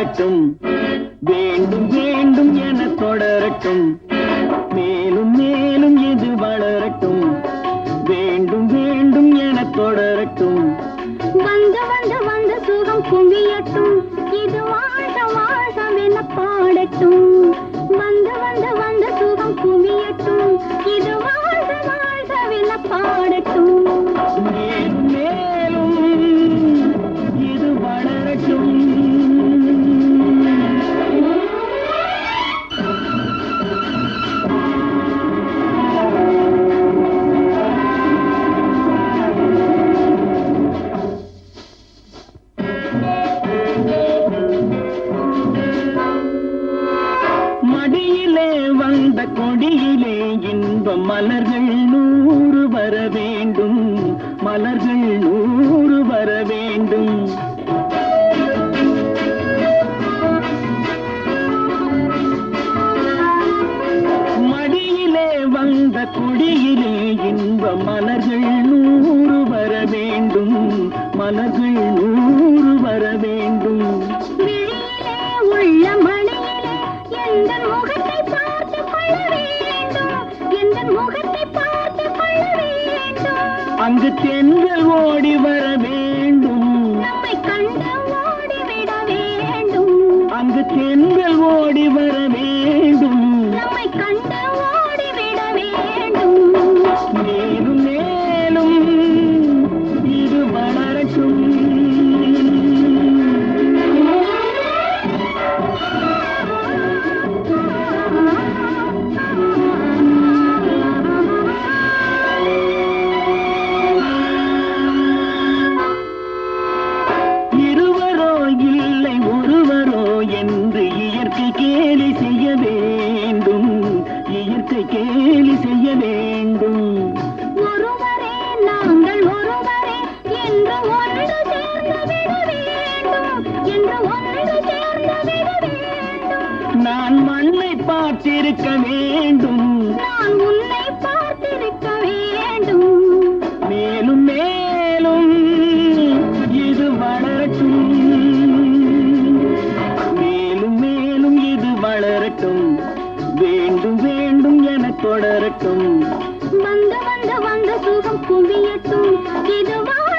தொடரட்டும். வேண்டும் வேண்டும் என தொடரட்டும். மேலும் மேலும் இது வளரட்டும்? வேண்டும் வேண்டும் என தொடரட்டும். வந்த வந்த வந்த சுகம் குவியட்டும். கொடியிலே இன்ப மலர்கள் நூறு வர வேண்டும். மலர்கள் நூறு வர வேண்டும். மடியிலே வந்த கொடியிலே இன்ப மலர்கள் நூறு வர வேண்டும். மலர்கள் நூறு வர வேண்டும். தென்றல் ஓடி வர வேண்டும். நம்மை கண்டு ஓடிவிட வேண்டும். அங்கு தென்றல் நான் மண்ணை பார்த்திருக்க வேண்டும். நான் உன்னை பார்த்திருக்க வேண்டும். மேலும் மேலும் இது வளரட்டும். மேலும் மேலும் இது வளரட்டும். வேண்டும் வேண்டும் என தொடரட்டும். வந்த வந்த வந்த சுகம் குவியட்டும் இதுவா